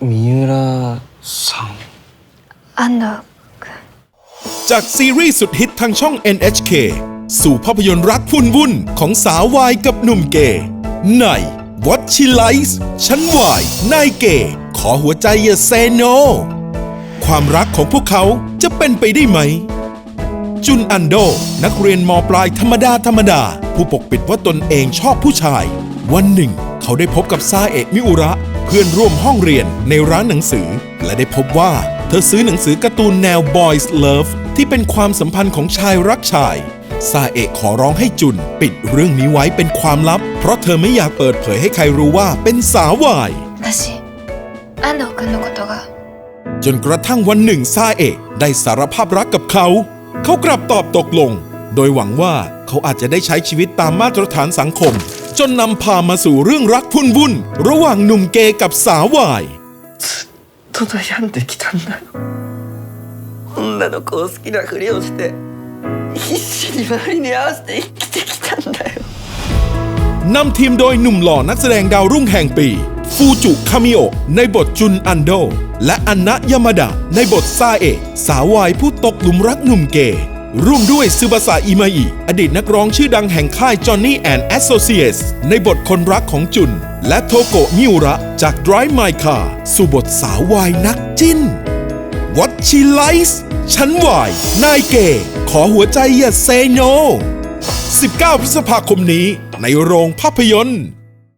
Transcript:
三浦さん安藤君 จากซีรีส์สุดฮิตทางช่อง NHK สู่ภาพยนตร์รักพุ่นวุ่นของสาววายกับหนุ่มเกย์ใน What She Likes ฉันวายนายเกย์ขอหัวใจอย่าเซโน ความรักของพวกเขาจะเป็นไปได้ไหม จุนอันโด นักเรียนมปลายธรรมดาธรรมดา ผู้ปกปิดว่าตนเองชอบผู้ชาย วันหนึ่ง เขาได้พบกับซาเอะมิอุระ เพื่อนร่วมห้องเรียนในร้านหนังสือ และได้พบว่า เธอซื้อหนังสือการ์ตูนแนว Boys Love ที่เป็นความสัมพันธ์ของชายรักชายซาเอะขอร้องให้จุน ปิดเรื่องนี้ไว้เป็นความลับ เพราะเธอไม่อยากเปิดเผยให้ใครรู้ว่าเป็นสาววายจนกระทั่งวันหนึ่งซาเอะได้สารภาพรักกับเขา เขากลับตอบตกลง โดยหวังว่าเขาอาจจะได้ใช้ชีวิตตามมาตรฐานสังคม จนนำพามาสู่เรื่องรักพุ่นวุ่น ระหว่างหนุ่มเกย์กับสาววาย と悩んできたんだよ女の子を好きなふりをして必死に周りに合わせて生きてきたんだよ นำทีมโดยหนุ่มหล่อนักแสดงดาวรุ่งแห่งปี ฟูจุคามิโอะในบทจุนอันโด และอันนะยามาดะในบทซาเอะสาววายผู้ตกหลุมรักหนุ่มเกย์ ร่วมด้วยซึบาสะอิมาอิอดีตนักร้องชื่อดังแห่งค่ายจอห์นนี่แอนด์แอสโซเ t ี s ในบทคนรักของจุน และโทโกะมิอุระ จาก Drive My Car สู่บทสาววายนักจิ้น What She Likes ฉันวาย นายเก ขอหัวใจอย่าเซโน 19 พฤษภาคมนี้ในโรงภาพยนตร์